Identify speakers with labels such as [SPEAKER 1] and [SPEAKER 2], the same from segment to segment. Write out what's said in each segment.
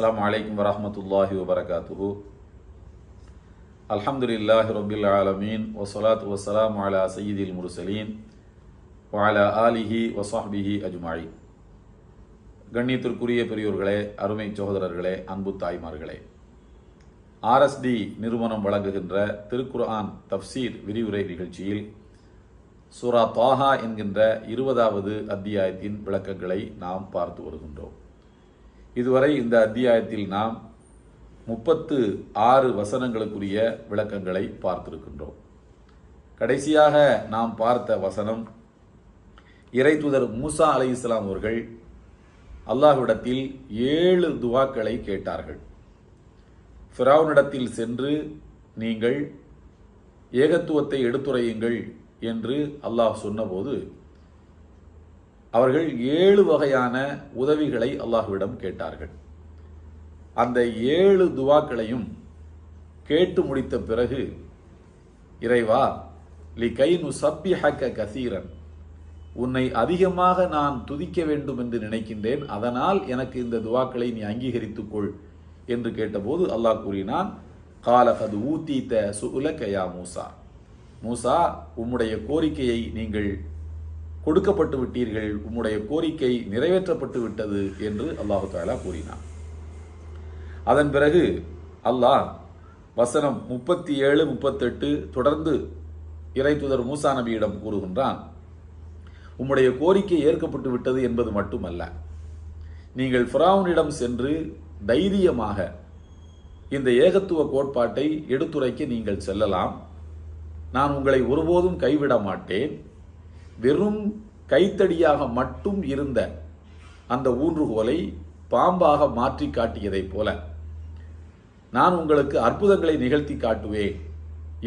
[SPEAKER 1] அஸ்லாம் வலைக்கம் வரமத்துல்லாஹி வபரகாத்துஹு அல்ஹம்துலில்லாஹி ரொபில் ஆலமீன் வசலாத் வசலாம் அலா சயீதில் முருசலீன் வாலா ஆலிஹி வசாஹ்பிஹி அஜ்மாயி கண்ணியத்திற்குரிய பெரியோர்களே அருமை சகோதரர்களே அன்பு தாய்மார்களே. ஆர்எஸ்டி நிறுவனம் வழங்குகின்ற திருக்குர்ஆன் தப்சீர் விரிவுரை நிகழ்ச்சியில் சூரா தாஹா என்கின்ற இருபதாவது அத்தியாயத்தின் விளக்கங்களை நாம் பார்த்து வருகின்றோம். இதுவரை இந்த அத்தியாயத்தில் நாம் முப்பத்து ஆறு வசனங்களுக்குரிய விளக்கங்களை பார்த்திருக்கின்றோம். கடைசியாக நாம் பார்த்த வசனம் இறைத்துதர் மூசா அலை இஸ்லாம் அவர்கள் அல்லாஹ்விடத்தில் ஏழு துவாக்களை கேட்டார்கள். ஃபிராவுனிடத்தில் சென்று நீங்கள் ஏகத்துவத்தை எடுத்துரையுங்கள் என்று அல்லாஹ் சொன்னபோது அவர்கள் ஏழு வகையான உதவிகளை அல்லாஹ்விடம் கேட்டார்கள். அந்த ஏழு துவாக்களையும் கேட்டு முடித்த பிறகு இறைவா லி கை நு சப்பி ஹக்க கசீரன் உன்னை அதிகமாக நான் துதிக்க வேண்டும் என்று நினைக்கின்றேன். அதனால் எனக்கு இந்த துவாக்களை நீ அங்கீகரித்துக் கொள் என்று கேட்டபோது அல்லாஹ் கூறினான் காலகது ஊத்தீத்த சுல கயா மூசா. மூசா உம்முடைய கோரிக்கையை நீங்கள் கொடுக்கப்பட்டு விட்டீர்கள். உம்முடைய கோரிக்கை நிறைவேற்றப்பட்டு விட்டது என்று அல்லாஹு தாலா கூறினார் அதன் பிறகு அல்லாஹ் வசனம் முப்பத்தி ஏழு முப்பத்தெட்டு தொடர்ந்து இறைத்துதர் மூசா நபியிடம் கூறுகின்றான். உம்முடைய கோரிக்கை ஏற்கப்பட்டு விட்டது என்பது மட்டுமல்ல. நீங்கள் ஃபிராவுனிடம் சென்று தைரியமாக இந்த ஏகத்துவ கோட்பாட்டை எடுத்துரைக்க நீங்கள் செல்லலாம். நான் உங்களை ஒருபோதும் கைவிட மாட்டேன். வெறும் கைத்தடியாக மட்டும் இருந்த அந்த ஊன்றுகோலை பாம்பாக மாற்றி காட்டியதைப் போல நான் உங்களுக்கு அற்புதங்களை நிகழ்த்தி காட்டுவேன்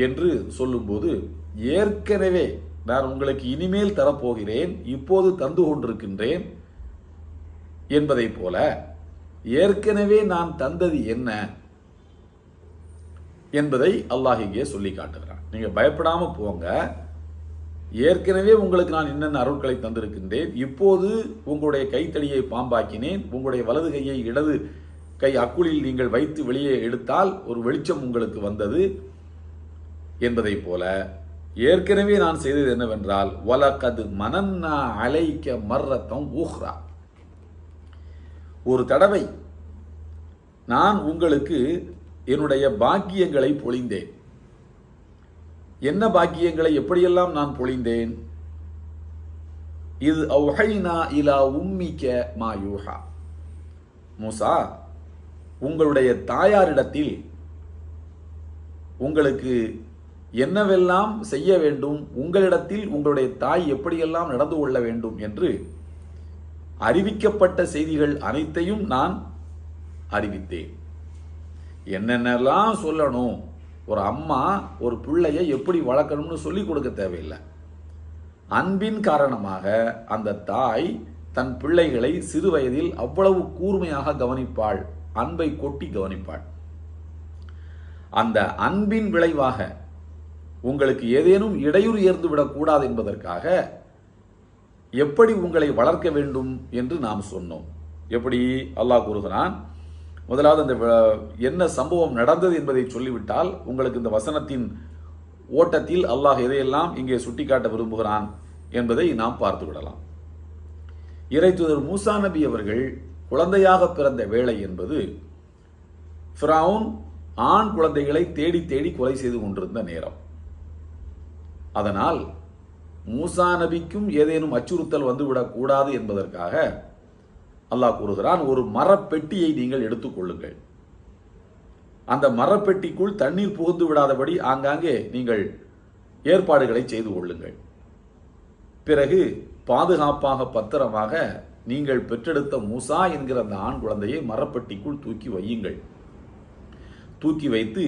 [SPEAKER 1] என்று சொல்லும்போது ஏற்கனவே நான் உங்களுக்கு இனிமேல் தரப்போகிறேன் இப்போது தந்து கொண்டிருக்கின்றேன் என்பதைப் போல ஏற்கனவே நான் தந்தது என்ன என்பதை அல்லாஹ் இங்கே சொல்லி காட்டுகிறான். நீங்கள் பயப்படாமல் போங்க. ஏற்கனவே உங்களுக்கு நான் என்னென்ன அருட்களை தந்திருக்கின்றேன் இப்போது உங்களுடைய கைத்தடியை பாம்பாக்கினேன் உங்களுடைய வலது கையை இடது கை அக்குளில் நீங்கள் வைத்து வெளியே எடுத்தால் ஒரு வெளிச்சம் உங்களுக்கு வந்தது என்பதைப் போல. ஏற்கனவே நான் செய்தது என்னவென்றால் வலக்கது மனன்னா அலைக்க மர்ரத்தம் ஊஹ்ரா ஒரு தடவை நான் உங்களுக்கு என்னுடைய பாக்கியங்களை பொழிந்தேன். என்ன பாக்கியங்களை எப்படியெல்லாம் நான் பொழிந்தேன்? இது அவுஹைனா இலா உம்மிக்க மா யூஹா. மூசா உங்களுடைய தாயாரிடத்தில் உங்களுக்கு என்னவெல்லாம் செய்ய வேண்டும்? உங்களிடத்தில் உங்களுடைய தாய் எப்படியெல்லாம் நடந்து கொள்ள வேண்டும் என்று அறிவிக்கப்பட்ட செய்திகள் அனைத்தையும் நான் அறிவித்தேன். என்னென்னலாம் சொல்லணும்? ஒரு அம்மா ஒரு பிள்ளையை எப்படி வளர்க்கணும்னு சொல்லி கொடுக்க தேவையில்லை. அன்பின் காரணமாக அந்த தாய் தன் பிள்ளைகளை சிறு வயதில் அவ்வளவு கூர்மையாக கவனிப்பாள் அன்பை கொட்டி கவனிப்பாள். அந்த அன்பின் விளைவாக உங்களுக்கு ஏதேனும் இடையூறு ஏர்ந்து விடக்கூடாது என்பதற்காக எப்படி உங்களை வளர்க்க வேண்டும் என்று நாம் சொன்னோம். எப்படி? அல்லாஹ் கூறுகிறான் முதலாவது அந்த என்ன சம்பவம் நடந்தது என்பதை சொல்லிவிட்டால் உங்களுக்கு இந்த வசனத்தின் ஓட்டத்தில் அல்லாஹ் எதையெல்லாம் இங்கே சுட்டிக்காட்ட விரும்புகிறான் என்பதை நாம் பார்த்து விடலாம். இறைத்துதர் மூசா நபி அவர்கள் குழந்தையாக பிறந்த வேலை என்பது ஃபிரவுன் ஆண் குழந்தைகளை தேடி தேடி கொலை செய்து கொண்டிருந்த நேரம். அதனால் மூசா நபிக்கும் ஏதேனும் அச்சுறுத்தல் வந்துவிடக்கூடாது என்பதற்காக அல்லாஹ் கூறுகிறான் ஒரு மரப்பெட்டியை நீங்கள் எடுத்துக்கொள்ளுங்கள் அந்த மரப்பெட்டிக்குள் தண்ணீர் புகுந்து விடாதபடி ஆங்காங்கே நீங்கள் ஏற்பாடுகளை செய்து கொள்ளுங்கள். பிறகு பாதுகாப்பாக பத்திரமாக நீங்கள் பெற்றெடுத்த மூசா என்கிற அந்த ஆண் குழந்தையை மரப்பெட்டிக்குள் தூக்கி வையுங்கள். தூக்கி வைத்து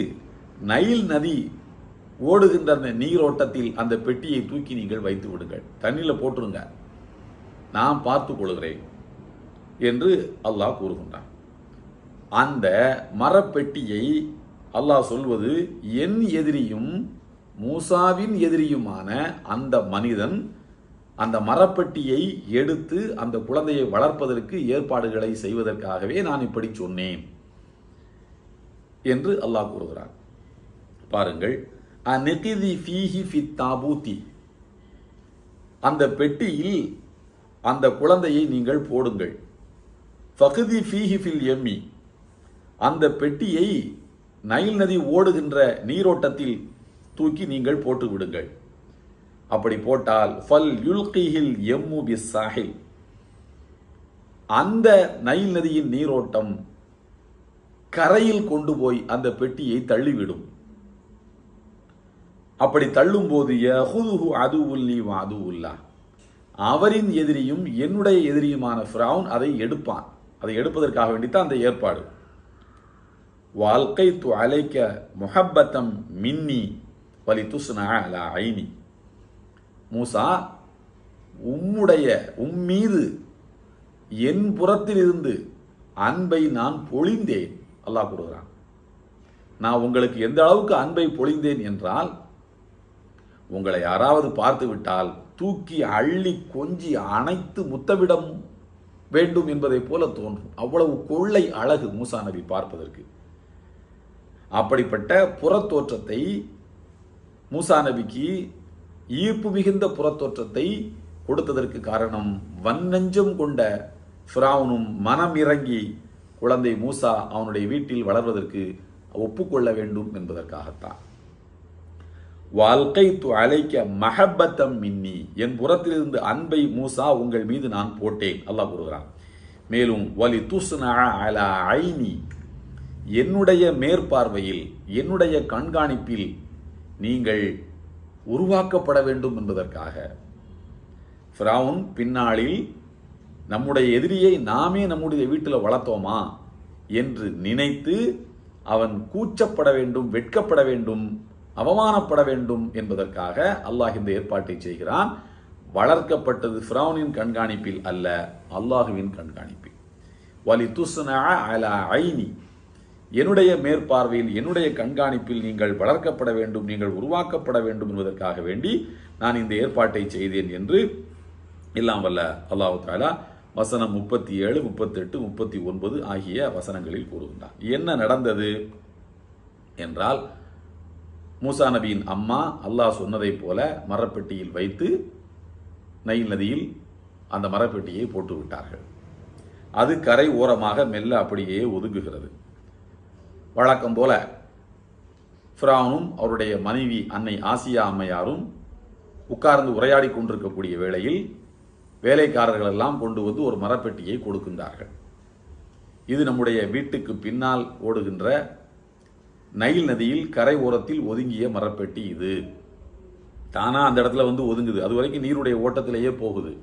[SPEAKER 1] நைல் நதி ஓடுகின்ற அந்த நீரோட்டத்தில் அந்த பெட்டியை தூக்கி நீங்கள் வைத்து விடுங்கள். தண்ணியில் போட்டுருங்க. நான் பார்த்து கொள்கிறேன். என்று அல்லாஹ் கூறுகின்றான். அந்த மரப்பெட்டியை அல்லாஹ் சொல்வது என் எதிரியும் மூசாவின் எதிரியுமான அந்த மனிதன் அந்த மரப்பெட்டியை எடுத்து அந்த குழந்தையை வளர்ப்பதற்கு ஏற்பாடுகளை செய்வதற்காகவே நான் இப்படி சொன்னேன் என்று அல்லாஹ் கூறுகிறான். பாருங்கள் அநிகிதி ஃபீஹி ஃபித் தாபூத்தி அந்த பெட்டியில் அந்த குழந்தையை நீங்கள் போடுங்கள். ஃபகுதி ஃபீஹி ஃபில் எம்மி. அந்த பெட்டியை நைல் நதி ஓடுகின்ற நீரோட்டத்தில் தூக்கி நீங்கள் போட்டு விடுங்கள். அப்படி போட்டால் ஃபல் யுல்கிஹில் எம்மு பிஸ் சாஹில் அந்த நைல் நதியின் நீரோட்டம் கரையில் கொண்டு போய் அந்த பெட்டியை தள்ளிவிடும். அப்படி தள்ளும்போது யஹுதுஹு அதுவுல்லி அதுவுல்லா. அவரின் எதிரியும் என்னுடைய எதிரியுமான ஃப்ரவுன் அதை எடுப்பான். அதை எடுப்பதற்காக வேண்டித்தான் அந்த ஏற்பாடு. வாழ்க்கை து அலைக்க முஹப்பத்தம் மின்னி வலி துஸ்னா அலா ஐனி. மூசா உம்முடைய உம்மீது என் புறத்திலிருந்து அன்பை நான் பொழிந்தேன். அல்லாஹ் கூறுகிறான். நான் உங்களுக்கு எந்த அளவுக்கு அன்பை பொழிந்தேன் என்றால் உங்களை யாராவது பார்த்து விட்டால் தூக்கி அள்ளி கொஞ்சி அணைத்து முத்தவிடம். வேண்டும் என்பதைப் போல தோன்றும். அவ்வளவு கொள்ளை அழகு மூசா நபி பார்ப்பதற்கு. அப்படிப்பட்ட புறத்தோற்றத்தை மூசா நபிக்கு ஈர்ப்பு மிகுந்த புறத்தோற்றத்தை கொடுத்ததற்கு காரணம் வன்னஞ்சம் கொண்ட ஃபிராவுனும் மனம் இறங்கி குழந்தை மூசா அவனுடைய வீட்டில் வளர்வதற்கு ஒப்புக்கொள்ள வேண்டும் என்பதற்காகத்தான். வாழ்க்கை து அழைக்க மஹப்பத்தம் மின்னி. என் புறத்திலிருந்து அன்பை மூசா உங்கள் மீது நான் போட்டேன். அல்லாஹ் கூறுகிறான். மேலும் வலி துஸ்னா அலா ஐனி. என்னுடைய மேற்பார்வையில் என்னுடைய கண்காணிப்பில் நீங்கள் உருவாக்கப்பட வேண்டும் என்பதற்காக. ஃப்ரவுன் பின்னாளில் நம்முடைய எதிரியை நாமே நம்முடைய வீட்டில் வளர்த்தோமா? என்று நினைத்து அவன் கூச்சப்பட வேண்டும் வெட்கப்பட வேண்டும் அவமானப்பட வேண்டும் என்பதற்காக அல்லாஹ் இந்த ஏற்பாட்டை செய்கிறான். வளர்க்கப்பட்டது ஃப்ரௌனின் கண்காணிப்பில் அல்ல அல்லாஹுவின் கண்காணிப்பில். வலி துஸ்னா அலா ஐனி. என்னுடைய மேற்பார்வையில் என்னுடைய கண்காணிப்பில் நீங்கள் வளர்க்கப்பட வேண்டும் நீங்கள் உருவாக்கப்பட வேண்டும் என்பதற்காக வேண்டி நான் இந்த ஏற்பாட்டை செய்தேன் என்று எல்லாம் வல்ல அல்லாஹு தாலா வசனம் முப்பத்தி ஏழு முப்பத்தெட்டு முப்பத்தி ஒன்பது ஆகிய வசனங்களில் கூறுகின்றான். என்ன நடந்தது? என்றால் மூசா நபியின் அம்மா அல்லாஹ் சொன்னதைப் போல மரப்பெட்டியில் வைத்து நைல் நதியில் அந்த மரப்பெட்டியை போட்டு விட்டார்கள் அது கரை ஓரமாக மெல்ல அப்படியே ஒதுங்குகிறது. வழக்கம் போல ஃபிரானும் அவருடைய மனைவி அன்னை ஆசியா அம்மையாரும் உட்கார்ந்து உரையாடி கொண்டிருக்கக்கூடிய வேளையில் வேலைக்காரர்கள் எல்லாம் கொண்டு வந்து ஒரு மரப்பெட்டியை கொடுக்கின்றார்கள். இது நம்முடைய வீட்டுக்கு பின்னால் ஓடுகின்ற நைல் நதியில் கரை ஓரத்தில் ஒதுங்கிய மரப்பெட்டி இது. தானா அந்த இடத்துல வந்து ஒதுங்குது. அது வரைக்கும் நீருடைய ஓட்டத்திலேயே போகுது.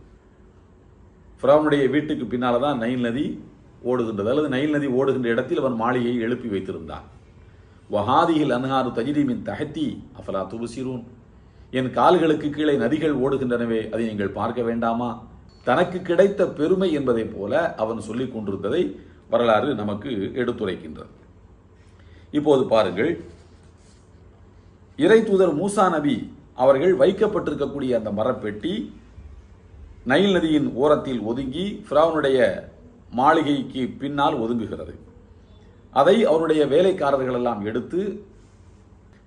[SPEAKER 1] ஃபிரௌனுடைய வீட்டுக்கு பின்னால் தான் நைல் நதி ஓடுகின்றது. அல்லது நைல் நதி ஓடுகின்ற இடத்தில் அவன் மாளிகையை எழுப்பி வைத்திருந்தான். வஹாதியில் அன்ஹாரு தஜிரீமின் தகத்தி அஃபலா துபுசிரூன். என் கால்களுக்கு கீழே நதிகள் ஓடுகின்றனவே அதை நீங்கள் பார்க்க வேண்டாமா? தனக்கு கிடைத்த பெருமை என்பதைப் போல அவன் சொல்லிக் கொண்டிருந்ததை வரலாறு நமக்கு எடுத்துரைக்கின்றது. இப்போது பாருங்கள். இறை தூதர் மூசா நபி அவர்கள் வைக்கப்பட்டிருக்கக்கூடிய அந்த மரப்பெட்டி நைல் நதியின் ஓரத்தில் ஒதுங்கி ஃபிரௌனுடைய மாளிகைக்கு பின்னால் ஒதுங்குகிறது. அதை அவருடைய வேலைக்காரர்கள் எல்லாம் எடுத்து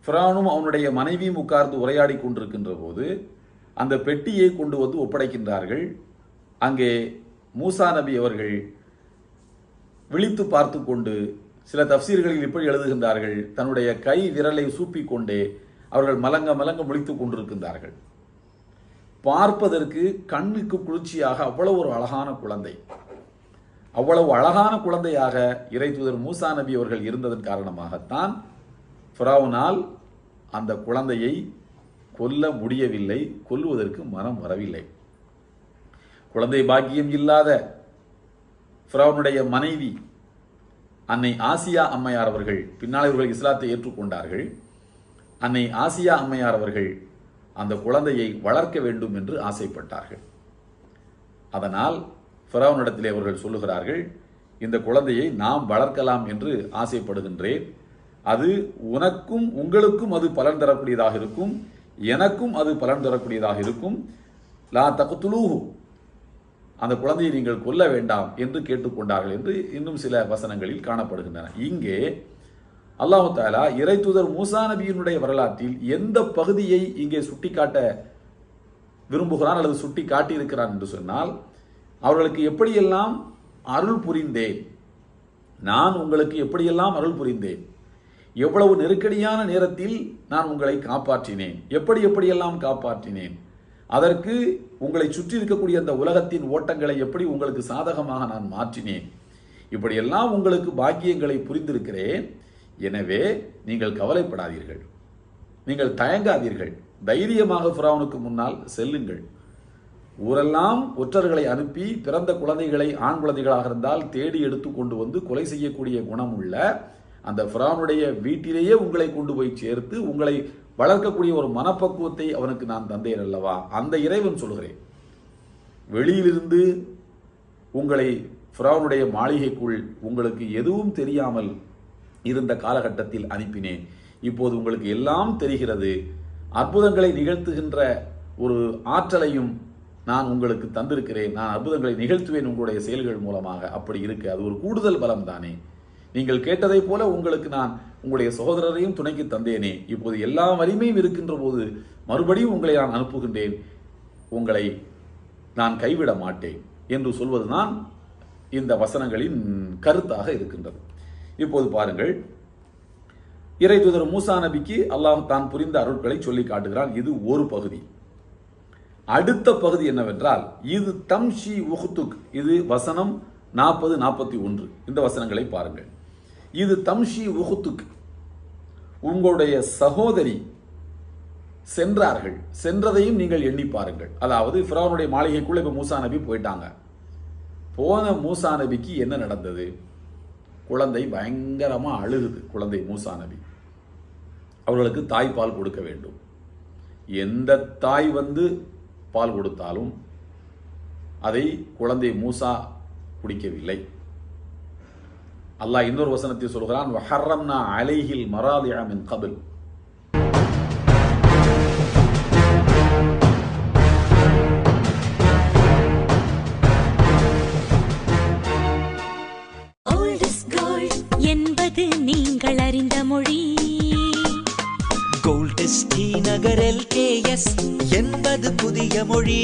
[SPEAKER 1] ஃபிரௌனும் அவனுடைய மனைவியும் உட்கார்ந்து உரையாடி கொண்டிருக்கின்ற போது அந்த பெட்டியை கொண்டு வந்து ஒப்படைக்கின்றார்கள். அங்கே மூசா நபி அவர்கள் விழித்து பார்த்து கொண்டு சில தப்சீர்களில் இப்படி எழுதுகின்றார்கள் தன்னுடைய கை விரலை சூப்பிக்கொண்டே அவர்கள் மலங்க மலங்க முழித்துக் கொண்டிருக்கின்றார்கள். பார்ப்பதற்கு கண்ணுக்கு குளிர்ச்சியாக அவ்வளவு ஒரு அழகான குழந்தை. அவ்வளவு அழகான குழந்தையாக இறை தூதர் மூசா நபி அவர்கள் இருந்ததன் காரணமாகத்தான் ஃபிராவுனால் அந்த குழந்தையை கொல்ல முடியவில்லை கொல்லுவதற்கு மனம் வரவில்லை. குழந்தை பாக்கியம் இல்லாத ஃபிராவுனுடைய மனைவி அன்னை ஆசியா அம்மையார் அவர்கள் பின்னால் இவர்கள் இஸ்லாத்தை ஏற்றுக்கொண்டார்கள். அன்னை ஆசியா அம்மையார் அவர்கள் அந்த குழந்தையை வளர்க்க வேண்டும் என்று ஆசைப்பட்டார்கள். அதனால் ஃபிரௌனிடத்திலே அவர்கள் சொல்லுகிறார்கள் இந்த குழந்தையை நாம் வளர்க்கலாம் என்று ஆசைப்படுகின்றேன். அது உனக்கும் உங்களுக்கும் அது பலன் தரக்கூடியதாக இருக்கும் எனக்கும் அது பலன் தரக்கூடியதாக இருக்கும். லா தகுத்துலூஹு அந்த குழந்தையை நீங்கள் கொல்ல வேண்டாம் என்று கேட்டுக்கொண்டார்கள் என்று இன்னும் சில வசனங்களில் காணப்படுகின்றன. இங்கே அல்லாஹு தாலா இறை தூதர் மூசா நபியினுடைய வரலாற்றில் எந்த பகுதியை இங்கே சுட்டிக்காட்ட விரும்புகிறான் அல்லது சுட்டி காட்டியிருக்கிறான் என்று சொன்னால் அவர்களுக்கு எப்படியெல்லாம் அருள் புரிந்தேன் நான் உங்களுக்கு எப்படியெல்லாம் அருள் புரிந்தேன் எவ்வளவு நெருக்கடியான நேரத்தில் நான் உங்களை காப்பாற்றினேன் எப்படி எப்படியெல்லாம் காப்பாற்றினேன் அதற்கு உங்களை சுற்றி இருக்கக்கூடிய அந்த உலகத்தின் ஓட்டங்களை எப்படி உங்களுக்கு சாதகமாக நான் மாற்றினேன்? இப்படியெல்லாம் உங்களுக்கு பாக்கியங்களை புரிந்திருக்கிறேன். எனவே நீங்கள் கவலைப்படாதீர்கள். நீங்கள் தயங்காதீர்கள். தைரியமாக ஃபிரௌனுக்கு முன்னால் செல்லுங்கள். ஊரெல்லாம் ஒற்றர்களை அனுப்பி பிறந்த குழந்தைகளை ஆண் குழந்தைகளாக இருந்தால் தேடி எடுத்து கொண்டு வந்து கொலை செய்யக்கூடிய குணம் உள்ள அந்த ஃபிரானுடைய வீட்டிலேயே உங்களை கொண்டு போய் சேர்த்து உங்களை வளர்க்கக்கூடிய ஒரு மனப்பக்குவத்தை அவனுக்கு நான் தந்தேன் அல்லவா? அந்த இறைவன் சொல்கிறேன் வெளியிலிருந்து உங்களை ஃபிரௌனுடைய மாளிகைக்குள் உங்களுக்கு எதுவும் தெரியாமல் இருந்த காலகட்டத்தில் அனுப்பினேன். இப்போது உங்களுக்கு எல்லாம் தெரிகிறது. அற்புதங்களை நிகழ்த்துகின்ற ஒரு ஆற்றலையும் நான் உங்களுக்கு தந்திருக்கிறேன். நான் அற்புதங்களை நிகழ்த்துவேன் உங்களுடைய செயல்கள் மூலமாக. அப்படி இருக்கு. அது ஒரு கூடுதல் பலம் தானே நீங்கள் கேட்டதைப் போல உங்களுக்கு நான் உங்களுடைய சகோதரரையும் துணைக்கு தந்தேனே. இப்போது எல்லா வலிமையும் இருக்கின்ற போது மறுபடியும் உங்களை நான் அனுப்புகின்றேன். உங்களை நான் கைவிட மாட்டேன் என்று சொல்வதுதான் இந்த வசனங்களின் கருத்தாக இருக்கின்றது. இப்போது பாருங்கள். இறை தூதர் மூசா நபிக்கு அல்லாஹ் தான் புரிந்த அருட்களை சொல்லி காட்டுகிறான். இது ஒரு பகுதி. அடுத்த பகுதி என்னவென்றால் இது தம்ஷி உஹ்துக். இது வசனம் நாற்பது நாற்பத்தி ஒன்று. இந்த வசனங்களை பாருங்கள். இது தம்ஷி உகுத்துக்கு. உங்களுடைய சகோதரி சென்றார்கள். சென்றதையும் நீங்கள் எண்ணி பாருங்கள். அதாவது ஃபிரௌனுடைய மாளிகைக்குள்ளே இப்போ மூசா நபி போயிட்டாங்க. போன மூசா நபிக்கு என்ன நடந்தது? குழந்தை பயங்கரமாக அழுகுது குழந்தை மூசா நபி. அவர்களுக்கு தாய்ப்பால் கொடுக்க வேண்டும். எந்த தாய் வந்து பால் கொடுத்தாலும் அதை குழந்தை மூசா குடிக்கவில்லை. அல்லாஹ் இன்னொரு வசனத்தை சொல்கிறான் வஹர்ரம்னா அலைஹில் மராதியா மின் கபில்.
[SPEAKER 2] என்பது நீங்கள் அறிந்த மொழி.
[SPEAKER 3] கோல்டஸ் டி நகர் எல்கேஎஸ் என்பது புதிய மொழி.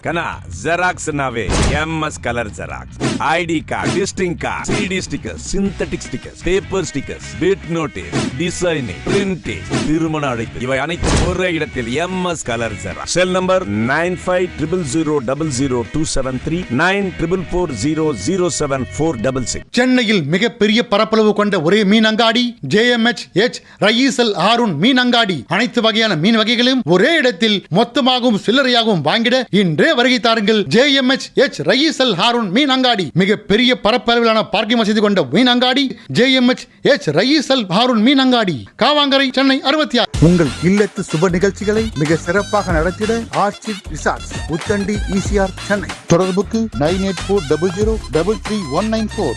[SPEAKER 4] కనా జెరాక్స్ నావే MS colour xerox ID card visiting card CD stickers synthetic stickers paper stickers bit notice designing printing திருமண அழைப்பு. இவை அனைத்தும் ஒரே இடத்தில் MS colour xerox cell number nine five triple zero double zero two seven three nine triple four zero zero seven four double six
[SPEAKER 5] சென்னையில் மிகப்பெரிய பரப்பளவு கொண்ட ஒரே மீன் அங்காடி ஜேஎம்எச் எச் ரயீசல் ஆருண் மீன் அங்காடி அனைத்து வகையான மீன் வகைகளையும் ஒரே இடத்தில் மொத்தமாகவும் சில்லறையாகவும் வாங்கிட இன்று வருகை தாருங்கள். ஜேஎம்எச் எச் ரயீசல் ஹாரூன் மீன் அங்காடி மிக பெரிய பரப்பளவிலான பார்க்கிங் வசதி கொண்ட மீன் அங்காடி JMH H H Rayees Al Haroon மீன் அங்காடி காவாங்கரை சென்னை அறுபத்தி ஆறு.
[SPEAKER 6] உங்கள் இல்லத்து சுப நிகழ்ச்சிகளை மிக சிறப்பாக நடத்திட Archie resorts Uthandi ECR Chennai. தொடர்புக்கு nine eight four double zero double three one nine four.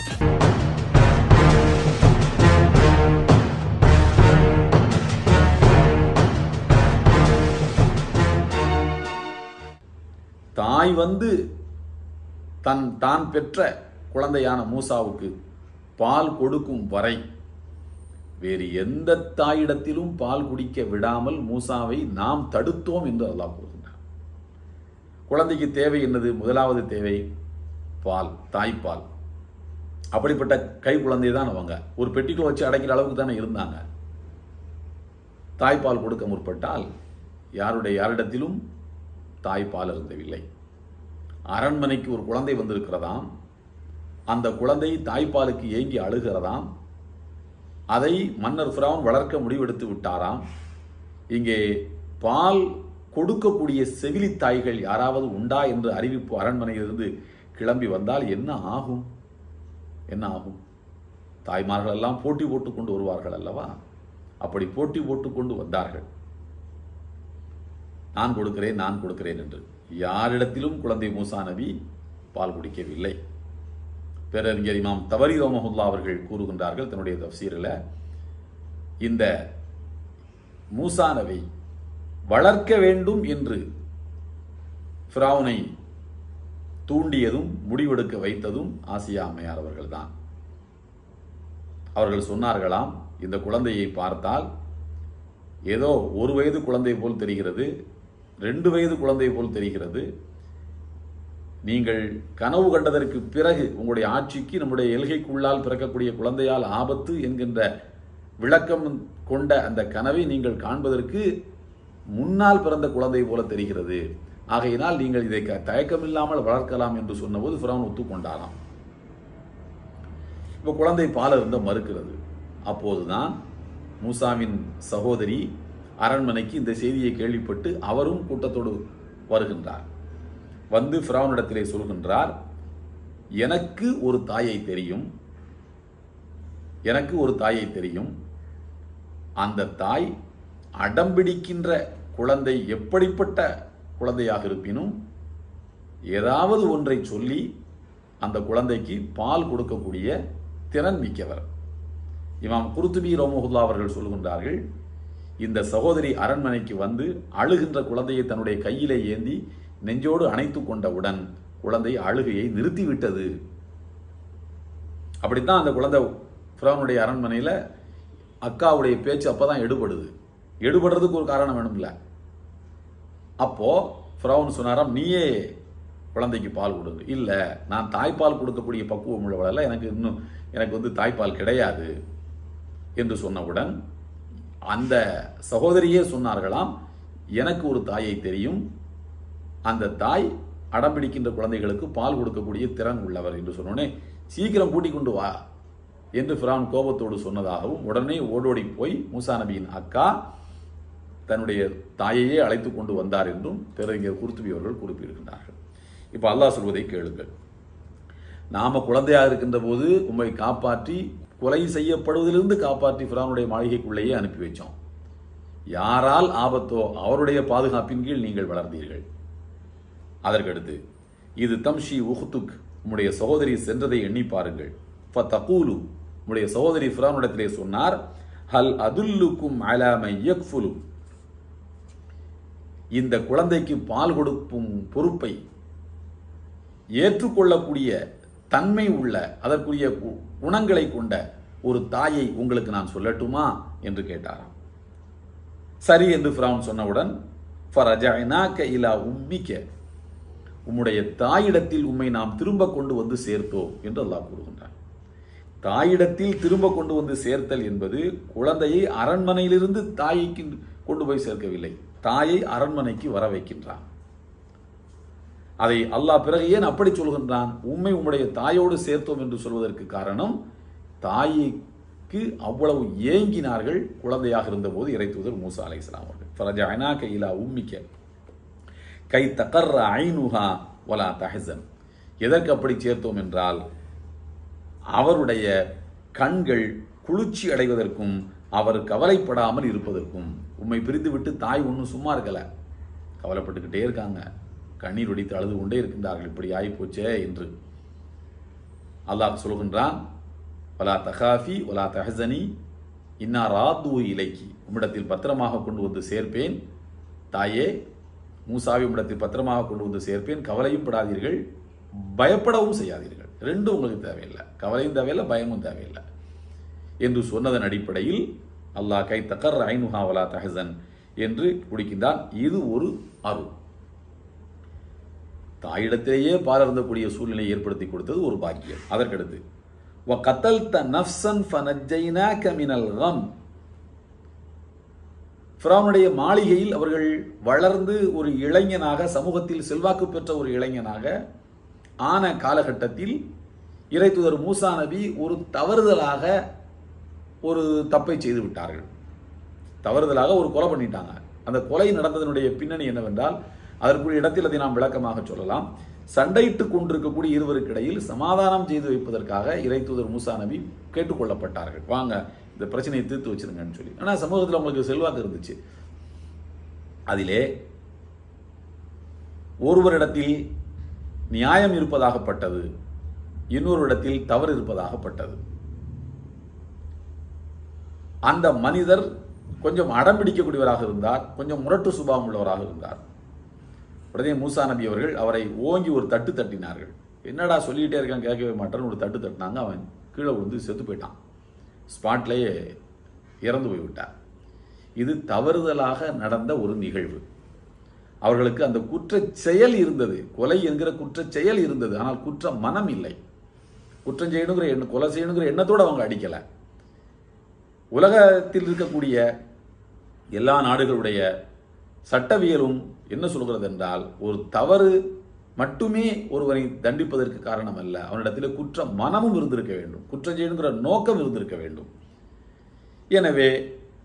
[SPEAKER 1] தாய் வந்து தன் தான் பெற்ற குழந்தையான மூசாவுக்கு பால் கொடுக்கும் வரை வேறு எந்த தாயிடத்திலும் பால் குடிக்க விடாமல் மூசாவை நாம் தடுத்தோம் என்று அல்லாஹ் கூறுகின்றார் குழந்தைக்கு தேவை என்னது? முதலாவது தேவை பால் தாய்ப்பால். அப்படிப்பட்ட கை குழந்தை தான் அவங்க. ஒரு பெட்டிக்குள்ள வச்சு அடைக்கிற அளவுக்கு தானே இருந்தாங்க. தாய்ப்பால் கொடுக்க முற்பட்டால் யாருடைய யாரிடத்திலும் தாய் பால் அருந்தவில்லை. அரண்மனைக்கு ஒரு குழந்தை வந்திருக்கிறதாம். அந்த குழந்தை தாய்ப்பாலுக்கு ஏங்கி அழுகிறதாம். அதை மன்னர் ஃபிரௌன் வளர்க்க முடிவெடுத்து விட்டாராம். இங்கே பால் கொடுக்கக்கூடிய செவிலித்தாய்கள் யாராவது உண்டா என்று அறிவிப்பு அரண்மனையிலிருந்து கிளம்பி வந்தால் என்ன ஆகும்? என்ன ஆகும்? தாய்மார்கள் எல்லாம் போட்டி போட்டுக்கொண்டு வருவார்கள் அல்லவா? அப்படி போட்டி போட்டுக்கொண்டு வந்தார்கள். நான் கொடுக்கிறேன் நான் கொடுக்கிறேன் என்று. யாரிடத்திலும் குழந்தை மூசா நபி பால் குடிக்கவில்லை. பேரறிஞர் இமாம் தவரி ரோமஹுல்லா அவர்கள் கூறுகின்றார்கள் தன்னுடைய தப்சீரில் இந்த மூசா நபி வளர்க்க வேண்டும் என்று ஃப்ராவனை தூண்டியதும் முடிவெடுக்க வைத்ததும் ஆசியா அம்மையார் அவர்கள்தான். அவர்கள் சொன்னார்களாம் இந்த குழந்தையை பார்த்தால் ஏதோ ஒரு வயது குழந்தை போல் தெரிகிறது ரெண்டு வயது குழந்தை போல் தெரிகிறது. நீங்கள் கனவு கண்டதற்கு பிறகு உங்களுடைய ஆட்சிக்கு நம்முடைய எல்கைக்குள்ளால் பிறக்கக்கூடிய குழந்தையால் ஆபத்து என்கின்ற விளக்கம் கொண்ட அந்த கனவை நீங்கள் காண்பதற்கு முன்னால் பிறந்த குழந்தை போல தெரிகிறது. ஆகையினால் நீங்கள் இதை க- தயக்கமில்லாமல் வளர்க்கலாம் என்று சொன்னபோது ஃபிரௌன் ஒத்துக்கொண்டாராம் இப்போ குழந்தை பால இருந்த மறுக்கிறது. அப்போதுதான் மூசாவின் சகோதரி அரண்மனைக்கு இந்த செய்தியை கேள்விப்பட்டு அவரும் கூட்டத்தோடு வருகின்றார். வந்து ஃபிரௌனிடத்திலே சொல்கின்றார் எனக்கு ஒரு தாயை தெரியும். எனக்கு ஒரு தாயை தெரியும். அந்த தாய் அடம்பிடிக்கின்ற குழந்தை எப்படிப்பட்ட குழந்தையாக இருப்பினும் ஏதாவது ஒன்றை சொல்லி அந்த குழந்தைக்கு பால் கொடுக்கக்கூடிய திறன் மிக்கவர். இமாம் குருத்துபி ரோமஹுல்லா அவர்கள் சொல்கின்றார்கள் இந்த சகோதரி அரண்மனைக்கு வந்து அழுகின்ற குழந்தையை தன்னுடைய கையிலே ஏந்தி நெஞ்சோடு அணைத்து கொண்டவுடன் குழந்தை அழுகையை நிறுத்திவிட்டது. அப்படித்தான் அந்த குழந்தை ஃபிரௌனுடைய அரண்மனையில் அக்காவுடைய பேச்சு அப்போ தான் எடுபடுது. எடுபடுறதுக்கு ஒரு காரணம் வேணும்ல. அப்போது ஃபிரௌன் சொன்னாராம் நீயே குழந்தைக்கு பால் கொடுங்க. இல்லை நான் தாய்ப்பால் கொடுக்கக்கூடிய பக்குவம் உள்ளவளெல்லாம் எனக்கு இன்னும் எனக்கு வந்து தாய்ப்பால் கிடையாது என்று சொன்னவுடன் அந்த சகோதரியே சொன்னார்களாம் எனக்கு ஒரு தாயை தெரியும். அந்த தாய் அடம்பிடிக்கின்ற குழந்தைகளுக்கு பால் கொடுக்கக்கூடிய திறன் உள்ளவர் என்று சொன்னோடனே சீக்கிரம் கூட்டிக் கொண்டு வா என்று ஃபிரான் கோபத்தோடு சொன்னதாகவும் உடனே ஓடோடி போய் மூசா நபியின் அக்கா தன்னுடைய தாயையே அழைத்து கொண்டு வந்தார் என்றும் பேரறிஞர் குருத்துபி அவர்கள் குறிப்பிடுகின்றார்கள். இப்போ அல்லாஹ் சொல்வதை கேளுங்கள். நாம குழந்தையாக இருக்கின்ற போது உம்மை காப்பாற்றி கொலை செய்யப்படுவதிலிருந்து காப்பாற்றி ஃபிரானுடைய மாளிகைக்குள்ளேயே அனுப்பி வச்சோம். யாரால் ஆபத்தோ அவருடைய பாதுகாப்பின் கீழ் நீங்கள் வளர்ந்தீர்கள். அதற்கடுத்து இது தம்ஷி உஹ்துக் உம்முடைய சகோதரி சென்றதை எண்ணி பாருங்கள். ஃபதகூலு உம்முடைய சகோதரி ஃபிரௌனிடத்திலே சொன்னார் ஹல் அதுல்லுக்கும் அலாமை யக்ஃபுலு. இந்த குழந்தைக்கு பால் கொடுக்கும் பொறுப்பை ஏற்றுக்கொள்ளக்கூடிய தன்மை உள்ள அதற்குரிய கு- குணங்களை கொண்ட ஒரு தாயை உங்களுக்கு நான் சொல்லட்டுமா? என்று கேட்டாராம். சரி என்று ஃபிரௌன் சொன்னவுடன் ஃபரஜஅனாக இலா உம்மிக்க உம்முடைய தாயிடத்தில் உம்மை நாம் திரும்ப கொண்டு வந்து சேர்த்தோம் என்று அல்லாஹ் கூறுகின்றான். தாயிடத்தில் திரும்ப கொண்டு வந்து சேர்த்தல் என்பது குழந்தையை அரண்மனையிலிருந்து தாயைக்கு கொண்டு போய் சேர்க்கவில்லை. தாயை அரண்மனைக்கு வர வைக்கின்றான். அதை அல்லாஹ் பிறகு ஏன் அப்படி சொல்கின்றான்? உண்மை உம்முடைய தாயோடு சேர்த்தோம் என்று சொல்வதற்கு காரணம் தாய்க்கு அவ்வளவு ஏங்கினார்கள் குழந்தையாக இருந்தபோது இறைத்துவதர் மூசா அலைஹிஸ்ஸலாம் அவர்கள். ஃபரஜஅனாக இலா உம்மிக்க கை தகர்ற ஐனுஹா வலா தஹசன் எதற்கு அப்படி சேர்த்தோம் என்றால் அவருடைய கண்கள் குளிர்ச்சி அடைவதற்கும் அவர் கவலைப்படாமல் இருப்பதற்கும். உம்மை பிரிந்துவிட்டு தாய் ஒன்றும் சும்மா இருக்கல. கவலைப்பட்டுக்கிட்டே இருக்காங்க. கண்ணீர் வடித்து அழுது கொண்டே இருக்கின்றார்கள். இப்படி ஆயிப்போச்சே என்று. அல்லாஹ் சொல்கின்றான் வலா தகாஃபி வலா தஹசனி இன்னா ராத்து இலைக்கி. உம்மிடத்தில் பத்திரமாக கொண்டு வந்து சேர்ப்பேன். தாயே மூசாவை உம்மிடத்தில் பத்திரமாக கொண்டு வந்து சேர்ப்பேன். கவலையும் படாதீர்கள் பயப்படவும் செய்யாதீர்கள். ரெண்டும் உங்களுக்கு தேவையில்லை. கவலையும் தேவையில்லை பயமும் தேவையில்லை. என்று சொன்னதன் அடிப்படையில் அல்லாஹ் கை தக்கர் ஐனுஹா வலா தஹசன் என்று குடிக்கின்றான் இது ஒரு அருள். தாயிடத்திலேயே பாலருந்தக்கூடிய சூழ்நிலையை ஏற்படுத்தி கொடுத்தது ஒரு பாக்கியம். அதற்கடுத்து வ த நஃப்சன் ஃபனஜைனா கமினல் ரம் ஃபிரானுடைய மாளிகையில் அவர்கள் வளர்ந்து ஒரு இளைஞனாக சமூகத்தில் செல்வாக்கு பெற்ற ஒரு இளைஞனாக ஆன காலகட்டத்தில் இறைத்துதர் மூசா நபி ஒரு தவறுதலாக ஒரு தப்பை செய்து விட்டார்கள். தவறுதலாக ஒரு கொலை பண்ணிட்டாங்க. அந்த கொலை நடந்ததனுடைய பின்னணி என்னவென்றால் அதற்குரிய இடத்தில் அதை நாம் விளக்கமாக சொல்லலாம். சண்டையிட்டுக் கொண்டிருக்கக்கூடிய இருவருக்கு இடையில் சமாதானம் செய்து வைப்பதற்காக இறைத்தூதர் மூசா நபி கேட்டுக்கொள்ளப்பட்டார்கள் வாங்க இந்த பிரச்சனையை தீர்த்து வச்சிருங்கன்னு சொல்லி. ஆனால் சமூகத்தில் அவங்களுக்கு செல்வாக்கு இருந்துச்சு. அதிலே ஒருவரிடத்தில் நியாயம் இருப்பதாகப்பட்டது இன்னொரு இடத்தில் தவறு இருப்பதாகப்பட்டது. அந்த மனிதர் கொஞ்சம் அடம் பிடிக்கக்கூடியவராக இருந்தார் கொஞ்சம் முரட்டு சுபாவம் உள்ளவராக இருந்தார். உடனே மூசா நபி அவர்கள் அவரை ஓங்கி ஒரு தட்டு தட்டினார்கள். என்னடா சொல்லிகிட்டே இருக்கான் கேட்கவே மாட்டேன்னு ஒரு தட்டு தட்டினாங்க. அவன் கீழே விழுந்து செத்து போயிட்டான். ஸ்பாட்லேயே இறந்து போய்விட்டார் இது தவறுதலாக நடந்த ஒரு நிகழ்வு. அவர்களுக்கு அந்த குற்ற செயல் இருந்தது. கொலை என்கிற குற்ற செயல் இருந்தது. ஆனால் குற்ற மனம் இல்லை. குற்றம் செய்யணுங்கிற எண்ணம் கொலை செய்யணுங்கிற எண்ணத்தோடு அவங்க அடிக்கலை. உலகத்தில் இருக்கக்கூடிய எல்லா நாடுகளுடைய சட்டவியலும் என்ன சொல்கிறது என்றால் ஒரு தவறு மட்டுமே ஒருவரை தண்டிப்பதற்கு காரணம் அல்ல அவனிடத்தில் குற்ற மனமும் இருந்திருக்க வேண்டும். குற்றம் செய்யணுங்கிற நோக்கம் இருந்திருக்க வேண்டும். எனவே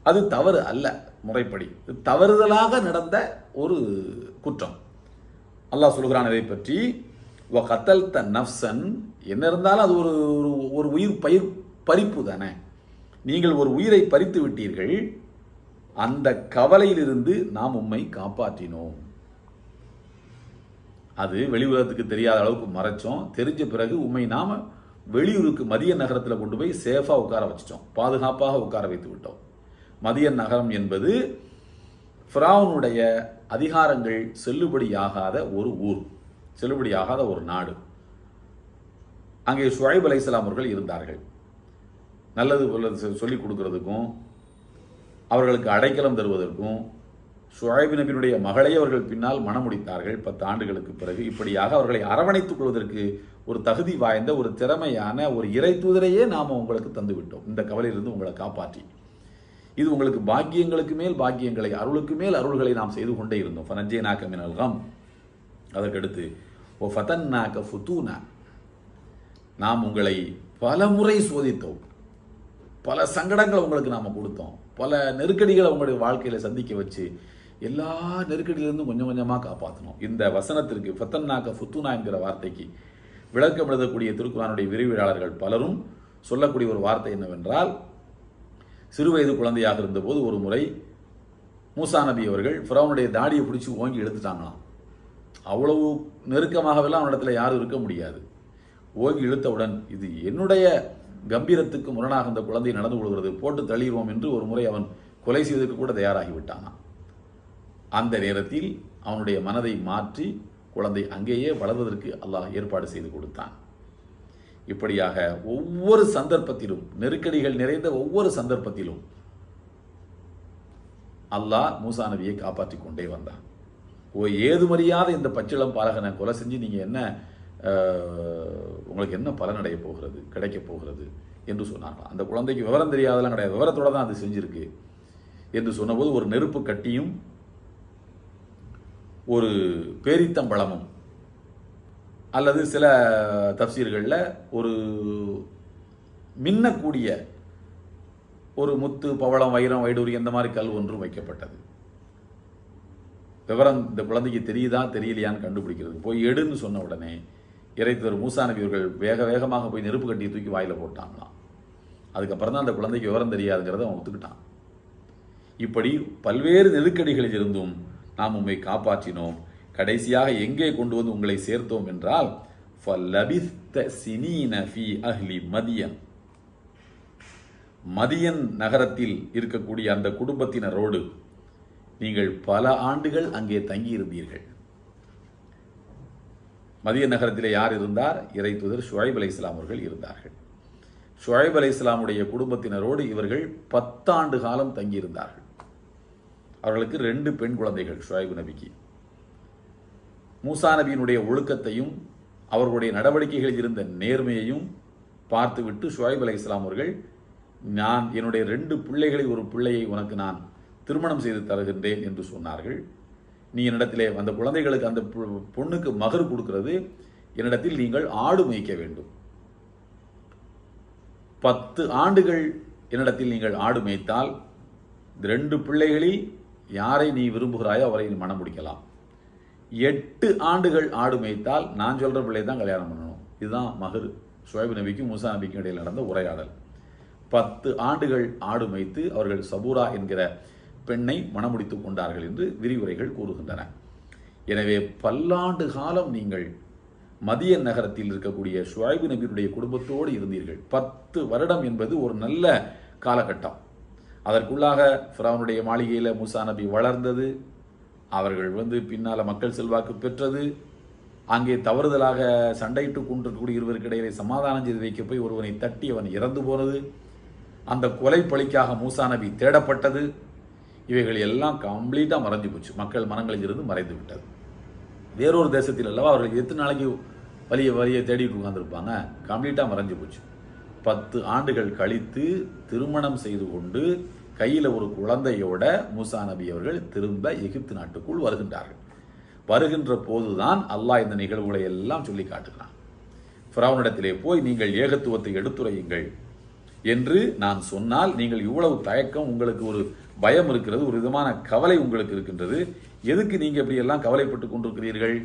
[SPEAKER 1] அது தவறு அல்ல முறைப்படி. இது தவறுதலாக நடந்த ஒரு குற்றம். அல்லாஹ் சொல்கிறான் இதை பற்றி வ கத்தல் த நஃப்சன் என்ன இருந்தாலும் அது ஒரு ஒரு ஒரு உயிர் பயிர் பறிப்பு தானே. நீங்கள் ஒரு உயிரை பறித்து விட்டீர்கள் அந்த கவலையிலிருந்து நாம் உம்மை காப்பாற்றினோம். அது வெளி உலகத்துக்கு தெரியாத அளவுக்கு மறைச்சோம். தெரிஞ்ச பிறகு உண்மை நாம வெளியூருக்கு மதிய நகரத்தில் கொண்டு போய் சேஃபாக உட்கார வச்சிட்டோம். பாதுகாப்பாக உட்கார வைத்து விட்டோம். மதிய நகரம் என்பது ஃப்ராவுனுடைய அதிகாரங்கள் செல்லுபடியாகாத ஒரு ஊர் செல்லுபடியாகாத ஒரு நாடு. அங்கே ஷுவைப் அலைஹிஸ்ஸலாம் அவர்கள் இருந்தார்கள். நல்லது நல்லது சொல்லிக் கொடுக்கறதுக்கும் அவர்களுக்கு அடைக்கலம் தருவதற்கும் ஷுவைப் நபியினுடைய மகளை அவர்கள் பின்னால் மணமுடித்தார்கள் பத்து ஆண்டுகளுக்கு பிறகு. இப்படியாக அவர்களை அரவணைத்துக் கொள்வதற்கு ஒரு தகுதி வாய்ந்த ஒரு திறமையான ஒரு இறை தூதரையே நாம் உங்களுக்கு தந்துவிட்டோம். இந்த கவலையிலிருந்து உங்களை காப்பாற்றி. இது உங்களுக்கு பாக்கியங்களுக்கு மேல் பாக்கியங்களை அருளுக்கு மேல் அருள்களை நாம் செய்து கொண்டே இருந்தோம். ஃபனஜே நாக்க மினல் அதற்கடுத்து ஓ ஃபதன். நாக்க ஃபுத்தூனா நாம் உங்களை பல முறை சோதித்தோம். பல சங்கடங்களை உங்களுக்கு நாம் கொடுத்தோம். பல நெருக்கடிகளை உங்களுடைய வாழ்க்கையில் சந்திக்க வச்சு எல்லா நெருக்கடியிலிருந்தும் கொஞ்சம் கொஞ்சமாக காப்பாற்றணும் இந்த வசனத்திற்கு ஃபத்தன்னாக்க ஃபுத்துனா என்கிற வார்த்தைக்கு விளக்கம் எழுதக்கூடிய திருக்குறானுடைய விரிவியாளர்கள் பலரும் சொல்லக்கூடிய ஒரு வார்த்தை என்னவென்றால் சிறுவயது குழந்தையாக இருந்தபோது ஒரு முறை மூசா நபி அவர்கள் ஃபிரௌனுடைய தாடியை பிடிச்சி ஓங்கி எடுத்துட்டாங்களாம் அவ்வளவு நெருக்கமாகவெல்லாம் அவனிடத்தில் யாரும் இருக்க முடியாது. ஓங்கி இழுத்தவுடன் இது என்னுடைய கம்பீரத்துக்கு முரணாக இந்த குழந்தை நடந்து கொள்கிறது. போட்டு தள்ளிடுவோம் என்று ஒரு முறை அவன் கொலை செய்வதற்கு கூட தயாராகிவிட்டானான் அந்த நேரத்தில் அவனுடைய மனதை மாற்றி குழந்தை அங்கேயே வளர்வதற்கு அல்லாஹ் ஏற்பாடு செய்து கொடுத்தான். இப்படியாக ஒவ்வொரு சந்தர்ப்பத்திலும் நெருக்கடிகள் நிறைந்த ஒவ்வொரு சந்தர்ப்பத்திலும் அல்லாஹ் மூசா நபியை காப்பாற்றி கொண்டே வந்தான். ஓ ஏதுமறியாத இந்த பச்சிளம் பாலகனை கொலை செஞ்சு நீங்கள் என்ன அஹ், உங்களுக்கு என்ன பலன் அடைய போகிறது கிடைக்க போகிறது என்று சொன்னார்களாம். அந்த குழந்தைக்கு விவரம் தெரியாதெல்லாம் கிடையாது. விவரத்தோடு தான் அது செஞ்சிருக்கு என்று சொன்னபோது ஒரு நெருப்பு கட்டியும் ஒரு பேரித்தம்பழமும் அல்லது சில தப்சீர்களில் ஒரு மின்னக்கூடிய ஒரு முத்து பவளம் வைரம் வைடூரி இந்த மாதிரி கல் ஒன்றும் வைக்கப்பட்டது. விவரம் இந்த குழந்தைக்கு தெரியுதா தெரியலையான்னு கண்டுபிடிக்கிறது. போய் எடுன்னு சொன்ன உடனே இறைத்தவர் மூசா நபி வேக வேகமாக போய் நெருப்பு கட்டியை தூக்கி வாயில் போட்டாங்களாம். அதுக்கப்புறம் தான் அந்த குழந்தைக்கு விவரம் தெரியாதுங்கிறத அவன் ஒத்துக்கிட்டான். இப்படி பல்வேறு நெருக்கடிகளில் இருந்தும் நாம் உண்மை காப்பாற்றினோம். கடைசியாக எங்கே கொண்டு வந்து உங்களை சேர்த்தோம் என்றால் மதியன். மதியன் நகரத்தில் இருக்கக்கூடிய அந்த குடும்பத்தினரோடு நீங்கள் பல ஆண்டுகள் அங்கே தங்கியிருந்தீர்கள். மதிய நகரத்தில் யார் இருந்தார்? இறை தூதர் ஷுவைப் அலை அவர்கள் இருந்தார்கள். ஷுவைப் அலை இஸ்லாமுடைய குடும்பத்தினரோடு இவர்கள் பத்தாண்டு காலம் தங்கியிருந்தார்கள். அவர்களுக்கு ரெண்டு பெண் குழந்தைகள் ஷுவைப் நபிக்கு. மூசா நபியினுடைய ஒழுக்கத்தையும் அவர்களுடைய நடவடிக்கைகளில் இருந்த நேர்மையையும் பார்த்துவிட்டு ஷுவைப் அலை இஸ்லாம் அவர்கள் நான் என்னுடைய ரெண்டு பிள்ளைகளில் ஒரு பிள்ளையை உனக்கு நான் திருமணம் செய்து தருகின்றேன் என்று சொன்னார்கள். நீ என்னிடத்திலே அந்த குழந்தைகளுக்கு அந்த பொ- பொண்ணுக்கு மகர் கொடுக்கிறது என்னிடத்தில் நீங்கள் ஆடு மேய்க்க வேண்டும். பத்து ஆண்டுகள் என்னிடத்தில் நீங்கள் ஆடு மேய்த்தால் ரெண்டு பிள்ளைகளில் யாரை நீ விரும்புகிறாயோ அவரை நீ மனம் முடிக்கலாம் எட்டு ஆண்டுகள் ஆடு மேய்த்தால் நான் சொல்ற பிள்ளை தான் கல்யாணம் பண்ணணும். இதுதான் மகர். சுவைபு நபிக்கும் மூசா நபிக்கும் இடையில் நடந்த உரையாடல். பத்து ஆண்டுகள் ஆடு மேய்த்து அவர்கள் சபூரா என்கிற பெண்ணை மணமுடித்துக் கொண்டார்கள் என்று விரிவுரைகள் கூறுகின்றன. எனவே பல்லாண்டு காலம் நீங்கள் மதிய நகரத்தில் இருக்கக்கூடிய ஷுவாய்பு நபியினுடைய குடும்பத்தோடு இருந்தீர்கள். பத்து வருடம் என்பது ஒரு நல்ல காலகட்டம். அதற்குள்ளாக ஃபிரௌனுடைய மாளிகையில் மூசா நபி வளர்ந்தது. அவர்கள் வந்து பின்னால் மக்கள் செல்வாக்கு பெற்றது. அங்கே தவறுதலாக சண்டையிட்டு கொண்டிருக்கக்கூடிய இருவருக்கு இடையிலே சமாதானம் செய்து வைக்க போய் ஒருவனை தட்டி அவன் இறந்து போனது. அந்த கொலை பழிக்காக மூசா நபி தேடப்பட்டது. இவைகள் எல்லாம் கம்ப்ளீட்டாக மறைஞ்சு போச்சு. மக்கள் மனங்களில் இருந்து மறைந்து விட்டது. வேறொரு தேசத்தில் அல்லவா அவர்கள் எத்தனை நாளைக்கு வலிய வலியை தேடிட்டு உட்காந்துருப்பாங்க கம்ப்ளீட்டாக மறைஞ்சு போச்சு. பத்து ஆண்டுகள் கழித்து திருமணம் செய்து கொண்டு கையில் ஒரு குழந்தையோட மூசா நபி அவர்கள் திரும்ப எகிப்து நாட்டுக்குள் வருகின்றார்கள். வருகின்ற போதுதான் அல்லாஹ் இந்த நிகழ்வுகளை எல்லாம் சொல்லி காட்டுகிறான். ஃபிரௌனிடத்திலே போய் நீங்கள் ஏகத்துவத்தை எடுத்துரையுங்கள். என்று நான் சொன்னால் நீங்கள் இவ்வளவு தயக்கம் உங்களுக்கு ஒரு பயம் இருக்கிறது ஒரு விதமான கவலை உங்களுக்கு இருக்கின்றது. எதுக்கு நீங்கள் இப்படியெல்லாம் கவலைப்பட்டு கொண்டிருக்கிறீர்கள்?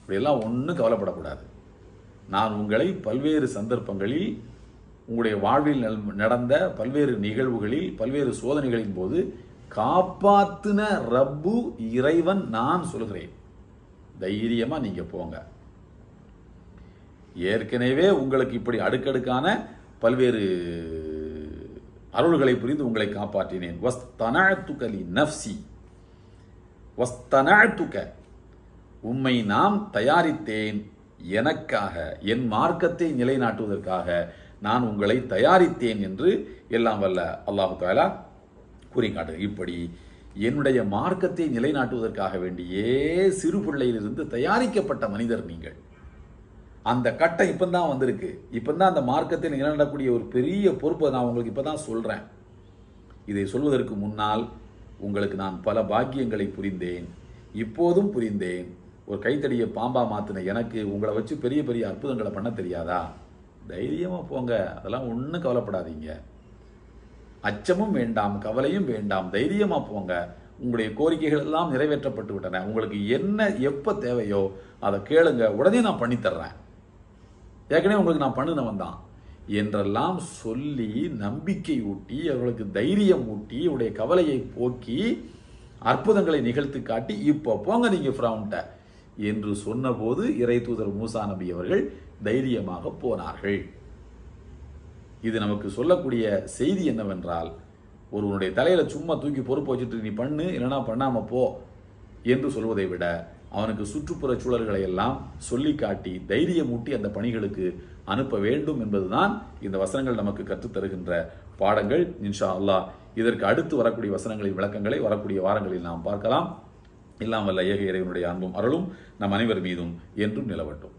[SPEAKER 1] இப்படியெல்லாம் ஒன்றும் கவலைப்படக்கூடாது. நான் உங்களை பல்வேறு சந்தர்ப்பங்களில் உங்களுடைய வாழ்வில் நடந்த பல்வேறு நிகழ்வுகளில் பல்வேறு சோதனைகளின் போது காப்பாத்தின ரப்பு இறைவன் நான் சொல்கிறேன். தைரியமாக நீங்கள் போங்க. ஏற்கனவே உங்களுக்கு இப்படி அடுக்கடுக்கான பல்வேறு அருள்களை புரிந்து உங்களை காப்பாற்றினேன். வஸ்தனாழ்த்துக்கலி லி நஃப்சி உம்மை நாம் தயாரித்தேன் எனக்காக என் மார்க்கத்தை நிலைநாட்டுவதற்காக நான் உங்களை தயாரித்தேன் என்று எல்லாம் வல்ல அல்லாஹு தாலா கூறி காட்டு இப்படி என்னுடைய மார்க்கத்தை நிலைநாட்டுவதற்காக வேண்டியே சிறு பிள்ளையிலிருந்து தயாரிக்கப்பட்ட மனிதர் நீங்கள். அந்த கட்டம் இப்போ தான் வந்திருக்கு. இப்போ தான் அந்த மார்க்கத்தில் நிலைநாட்டக்கூடிய ஒரு பெரிய பொறுப்பை நான் உங்களுக்கு இப்போ தான் சொல்கிறேன் இதை சொல்வதற்கு முன்னால் உங்களுக்கு நான் பல பாக்கியங்களை புரிந்தேன். இப்போதும் புரிந்தேன். ஒரு கைத்தடியை பாம்பா மாத்தின எனக்கு உங்களை வச்சு பெரிய பெரிய அற்புதங்களை பண்ண தெரியாதா? தைரியமாக போங்க. அதெல்லாம் ஒன்றும் கவலைப்படாதீங்க. அச்சமும் வேண்டாம் கவலையும் வேண்டாம். தைரியமாக போங்க. உங்களுடைய கோரிக்கைகள் எல்லாம் நிறைவேற்றப்பட்டு விட்டன உங்களுக்கு என்ன எப்போ தேவையோ அதை கேளுங்க. உடனே நான் பண்ணித்தர்றேன். ஏற்கனவே உங்களுக்கு நான் பண்ணினவன் தான். என்றெல்லாம் சொல்லி நம்பிக்கை ஊட்டி அவர்களுக்கு தைரியம் ஊட்டி உடைய கவலையை போக்கி அற்புதங்களை நிகழ்த்தி காட்டி இப்போ போங்க நீங்கள் ஃப்ரௌண்ட என்று சொன்னபோது இறை தூதர் மூசா நபி அவர்கள் தைரியமாக போனார்கள். இது நமக்கு சொல்லக்கூடிய செய்தி என்னவென்றால் ஒருவனுடைய தலையில் சும்மா தூக்கி பொறுப்பு வச்சுட்டு நீ பண்ணு இல்லைன்னா பண்ணாமல் போ என்று சொல்வதை விட அவனுக்கு சுற்றுப்புற சூழல்களை எல்லாம் சொல்லி காட்டி தைரியமூட்டி அந்த பணிகளுக்கு அனுப்ப வேண்டும் என்பதுதான் இந்த வசனங்கள் நமக்கு கற்றுத் தருகின்ற பாடங்கள். இன்ஷா அல்லாஹ் இதற்கு அடுத்து வரக்கூடிய வசனங்களின் விளக்கங்களை வரக்கூடிய வாரங்களில் நாம் பார்க்கலாம். எல்லாம் வல்ல ஏக இறைவனுடைய அன்பும் அருளும் நம் அனைவர் மீதும் என்றும் நிலவட்டும்.